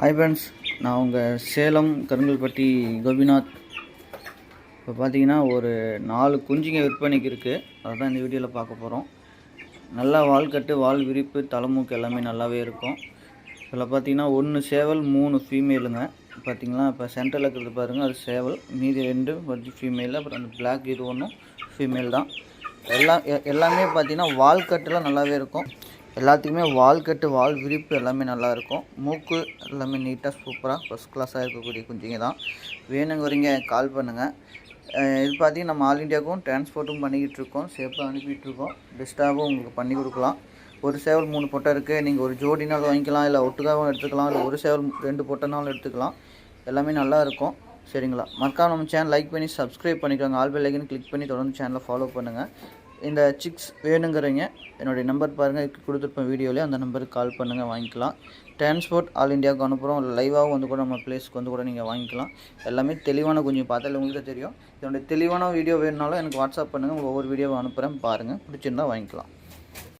Hi friends நான் உங்கள் சேலம் கருங்கல்பட்டி கோபிநாத். இப்போ பார்த்தீங்கன்னா ஒரு நாலு குஞ்சுங்க விற்பனைக்கு இருக்குது அதுதான் இந்த வீடியோவில் பார்க்க போகிறோம் நல்லா வால் கட்டு வால் விரிப்பு தலைமூக்கு எல்லாமே நல்லாவே இருக்கும். இதில் பார்த்தீங்கன்னா ஒன்று சேவல் மூணு ஃபீமேலுங்க பார்த்தீங்களா இப்போ சென்டரில் இருக்கிறது பாருங்கள் அது சேவல். மீதி ரெண்டு வந்து ஃபீமேல் அப்புறம் அந்த பிளாக் இது ஒன்றும் ஃபீமேல் தான். எல்லாம் எல்லாமே பார்த்தீங்கன்னா வால் கட்டுலாம் நல்லாவே இருக்கும். எல்லாத்துக்குமே வால் கட்டு வால் விரிப்பு எல்லாமே நல்லா இருக்கும் மூக்கு எல்லாமே நீட்டாக சூப்பராக ஃபஸ்ட் கிளாஸாக இருக்கக்கூடிய குஞ்சுங்க தான். வேணுங்கிறீங்க கால் பண்ணுங்கள் இது பார்த்தீங்கன்னா நம்ம ஆல் இண்டியாவுக்கும் டிரான்ஸ்போர்ட்டும் பண்ணிக்கிட்டு இருக்கோம். சேஃபாக அனுப்பிட்டு இருக்கோம். பெஸ்ட்டாகவும் உங்களுக்கு பண்ணி கொடுக்கலாம். ஒரு சேவல் மூணு பொட்டை இருக்குது நீங்கள் ஒரு ஜோடினாலும் வாங்கிக்கலாம் இல்லை ஒட்டுக்காகவும் எடுத்துக்கலாம் இல்லை ஒரு சேவல் ரெண்டு பொட்டைனாலும் எடுத்துக்கலாம். எல்லாமே நல்லாயிருக்கும். சரிங்களா? மறக்காம நம்ம சேனல் லைக் பண்ணி சப்ஸ்கிரைப் பண்ணிக்கோங்க. ஆல் பெல் ஐக்கன் கிளிக் பண்ணி தொடர்ந்து சேனலை ஃபாலோ பண்ணுங்கள் இந்த சிக்ஸ் வேணுங்கிறீங்க என்னுடைய நம்பர் பாருங்கள் கொடுத்துருப்பேன் வீடியோவில் அந்த நம்பருக்கு கால் பண்ணுங்கள் வாங்கிக்கலாம். டிரான்ஸ்போர்ட் ஆல் இந்தியாவுக்கு அனுப்புகிறோம் லைவாகவும் வந்து கூட நம்ம பிளேஸ்க்கு வந்து கூட நீங்கள் வாங்கிக்கலாம். எல்லாமே தெளிவான கொஞ்சம் பார்த்தாலே உங்களுக்கு தெரியும். இதனுடைய தெளிவான வீடியோ வேணுனாலும் எனக்கு வாட்ஸ்அப் பண்ணுங்கள் ஒவ்வொரு வீடியோவை அனுப்புகிறேன் பாருங்கள் பிடிச்சிருந்தா வாங்கிக்கலாம்.